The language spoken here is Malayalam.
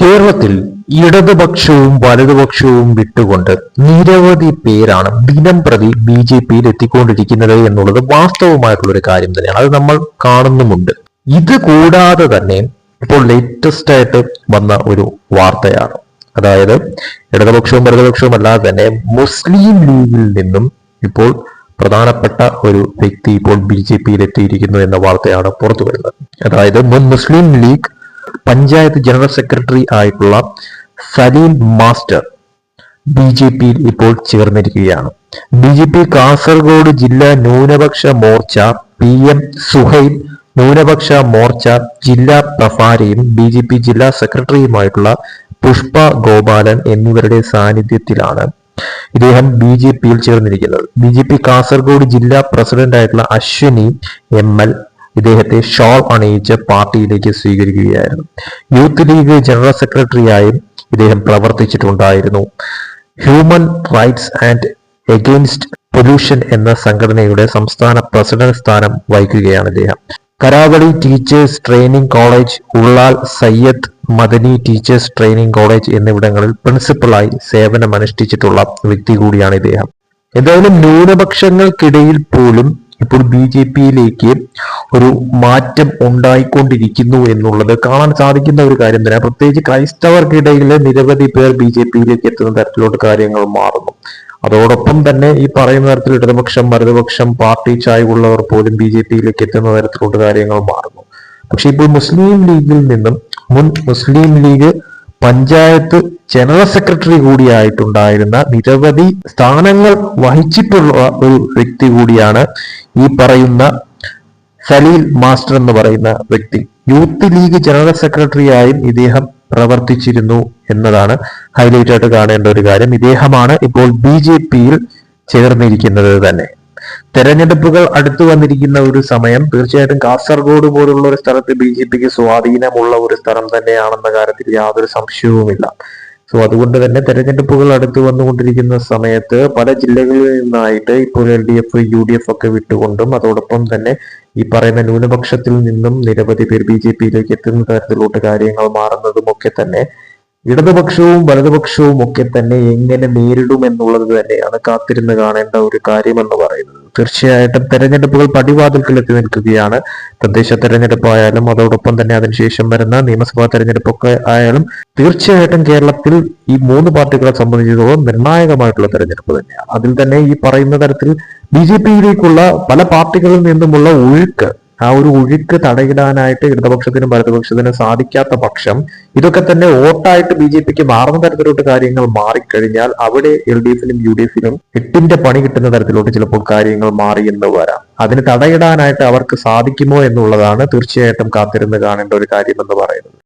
കേരളത്തിൽ ഇടതുപക്ഷവും വലതുപക്ഷവും വിട്ടുകൊണ്ട് നിരവധി പേരാണ് ദിനം പ്രതി ബി ജെ പിയിൽ എത്തിക്കൊണ്ടിരിക്കുന്നത് എന്നുള്ളത് വാസ്തവമായിട്ടുള്ള ഒരു കാര്യം തന്നെയാണ്. അത് നമ്മൾ കാണുന്നുമുണ്ട്. ഇത് കൂടാതെ തന്നെ ഇപ്പോൾ ലേറ്റസ്റ്റ് ആയിട്ട് വന്ന ഒരു വാർത്തയാണ്. അതായത് ഇടതുപക്ഷവും വലതുപക്ഷവും അല്ലാതെ തന്നെ മുസ്ലിം ലീഗിൽ നിന്നും ഇപ്പോൾ പ്രധാനപ്പെട്ട ഒരു വ്യക്തി ഇപ്പോൾ ബി ജെ പിയിൽ എത്തിയിരിക്കുന്നു എന്ന വാർത്തയാണ് പുറത്തു വരുന്നത് അതായത് മുൻ മുസ്ലിം ലീഗ് പഞ്ചായത്ത് ജനറൽ സെക്രട്ടറി ആയിട്ടുള്ള സലീം മാസ്റ്റർ ബി ജെ പിയിൽ ഇപ്പോൾ ചേർന്നിരിക്കുകയാണ്. ബി ജെ പി കാസർഗോഡ് ജില്ലാ ന്യൂനപക്ഷ മോർച്ച പി എം സുഹൈൽ ന്യൂനപക്ഷ മോർച്ച ജില്ലാ പ്രഭാരിയും ബി ജെ പി ജില്ലാ സെക്രട്ടറിയുമായിട്ടുള്ള പുഷ്പ ഗോപാലൻ എന്നിവരുടെ സാന്നിധ്യത്തിലാണ് ഇദ്ദേഹം ബി ജെ പിയിൽ ചേർന്നിരിക്കുന്നത്. ബി ജെ പി കാസർഗോഡ് ജില്ലാ പ്രസിഡന്റ് ആയിട്ടുള്ള അശ്വിനി എം എൽ ഇദ്ദേഹത്തെ ഷോൾ അണിയിച്ച് പാർട്ടിയിലേക്ക് സ്വീകരിക്കുകയായിരുന്നു. യൂത്ത് ലീഗ് ജനറൽ സെക്രട്ടറിയായും ഇദ്ദേഹം പ്രവർത്തിച്ചിട്ടുണ്ടായിരുന്നു. Human rights and against pollution എന്ന സംഘടനയുടെ സംസ്ഥാന പ്രസിഡന്റ് സ്ഥാനം വഹിക്കുകയാണ് ഇദ്ദേഹം. Karavali teachers training college Ullal Sayyid Madani teachers training college എന്നിവിടങ്ങളിൽ പ്രിൻസിപ്പളായി സേവനമനുഷ്ഠിച്ചിട്ടുള്ള വ്യക്തി കൂടിയാണ് ഇദ്ദേഹം. എന്തായാലും ന്യൂനപക്ഷങ്ങൾക്കിടയിൽ പോലും ഇപ്പോൾ ബി ജെ പിയിലേക്ക് ഒരു മാറ്റം ഉണ്ടായിക്കൊണ്ടിരിക്കുന്നു എന്നുള്ളത് കാണാൻ സാധിക്കുന്ന ഒരു കാര്യം തന്നെ. പ്രത്യേകിച്ച് ക്രൈസ്തവർക്കിടയിൽ നിരവധി പേർ ബി ജെ പിയിലേക്ക് എത്തുന്ന തരത്തിലോട്ട് കാര്യങ്ങൾ മാറുന്നു. അതോടൊപ്പം തന്നെ ഈ പറയുന്ന തരത്തിൽ ഇടതുപക്ഷം വലതുപക്ഷം പാർട്ടി ചായ്വുള്ളവർ പോലും ബി ജെ പിയിലേക്ക് എത്തുന്ന തരത്തിലോട്ട് കാര്യങ്ങൾ മാറുന്നു. പക്ഷെ ഇപ്പോൾ മുസ്ലിം ലീഗിൽ നിന്നും മുൻ മുസ്ലിം ലീഗ് പഞ്ചായത്ത് ജനറൽ സെക്രട്ടറി കൂടിയായിട്ടുണ്ടായിരുന്ന നിരവധി സ്ഥാനങ്ങൾ വഹിച്ചിട്ടുള്ള ഒരു വ്യക്തി കൂടിയാണ് ഈ പറയുന്ന സലീൽ മാസ്റ്റർ എന്ന് പറയുന്ന വ്യക്തി. യൂത്ത് ലീഗ് ജനറൽ സെക്രട്ടറിയായും ഇദ്ദേഹം പ്രവർത്തിച്ചിരുന്നു എന്നതാണ് ഹൈലൈറ്റ് ആയിട്ട് കാണേണ്ട ഒരു കാര്യം. ഇദ്ദേഹമാണ് ഇപ്പോൾ ബി ജെ പിയിൽ ചേർന്നിരിക്കുന്നത് തന്നെ. തെരഞ്ഞെടുപ്പുകൾ അടുത്തു വന്നിരിക്കുന്ന ഒരു സമയം തീർച്ചയായിട്ടും കാസർഗോഡ് പോലുള്ള ഒരു സ്ഥലത്ത് ബി ജെ പിക്ക് സ്വാധീനമുള്ള ഒരു സ്ഥലം തന്നെയാണെന്ന കാര്യത്തിൽ യാതൊരു സംശയവുമില്ല. സോ അതുകൊണ്ട് തന്നെ തെരഞ്ഞെടുപ്പുകൾ അടുത്ത് വന്നുകൊണ്ടിരിക്കുന്ന സമയത്ത് പല ജില്ലകളിൽ നിന്നായിട്ട് ഇപ്പോൾ L D F U D F ഒക്കെ വിട്ടുകൊണ്ടും അതോടൊപ്പം തന്നെ ഈ പറയുന്ന ന്യൂനപക്ഷത്തിൽ നിന്നും നിരവധി പേർ ബി ജെ പിയിലേക്ക് എത്തുന്ന തരത്തിലോട്ട് കാര്യങ്ങൾ മാറുന്നതും ഒക്കെ തന്നെ ഇടതുപക്ഷവും വലതുപക്ഷവും ഒക്കെ തന്നെ എങ്ങനെ നേരിടും എന്നുള്ളത് തന്നെയാണ് കാത്തിരുന്ന് കാണേണ്ട ഒരു കാര്യം എന്ന് പറയുന്നത്. തീർച്ചയായിട്ടും തെരഞ്ഞെടുപ്പുകൾ പടിവാതിൽക്കൽ എത്തി നിൽക്കുകയാണ്. തദ്ദേശ തെരഞ്ഞെടുപ്പായാലും അതോടൊപ്പം തന്നെ അതിനുശേഷം വരുന്ന നിയമസഭാ തെരഞ്ഞെടുപ്പൊക്കെ ആയാലും തീർച്ചയായിട്ടും കേരളത്തിൽ ഈ മൂന്ന് പാർട്ടികളെ സംബന്ധിച്ചിടത്തോളം നിർണായകമായിട്ടുള്ള തെരഞ്ഞെടുപ്പ് തന്നെയാണ്. അതിൽ തന്നെ ഈ പറയുന്ന തരത്തിൽ ബി ജെ പിയിലേക്കുള്ള പല പാർട്ടികളിൽ നിന്നുമുള്ള ഒഴുക്ക് ആ ഒരു ഒഴുക്ക് തടയിടാനായിട്ട് ഇടതുപക്ഷത്തിനും വലതുപക്ഷത്തിനും സാധിക്കാത്ത പക്ഷം ഇതൊക്കെ തന്നെ വോട്ടായിട്ട് ബി ജെ പിക്ക് മാറുന്ന തരത്തിലോട്ട് കാര്യങ്ങൾ മാറിക്കഴിഞ്ഞാൽ അവിടെ എൽ ഡി എഫിനും യു ഡി എഫിനും എട്ടിന്റെ പണി കിട്ടുന്ന തരത്തിലോട്ട് ചിലപ്പോൾ കാര്യങ്ങൾ മാറി എന്ന് വരാം. അതിന് തടയിടാനായിട്ട് അവർക്ക് സാധിക്കുമോ എന്നുള്ളതാണ് തീർച്ചയായിട്ടും കാത്തിരുന്ന് കാണേണ്ട ഒരു കാര്യം എന്ന് പറയുന്നത്.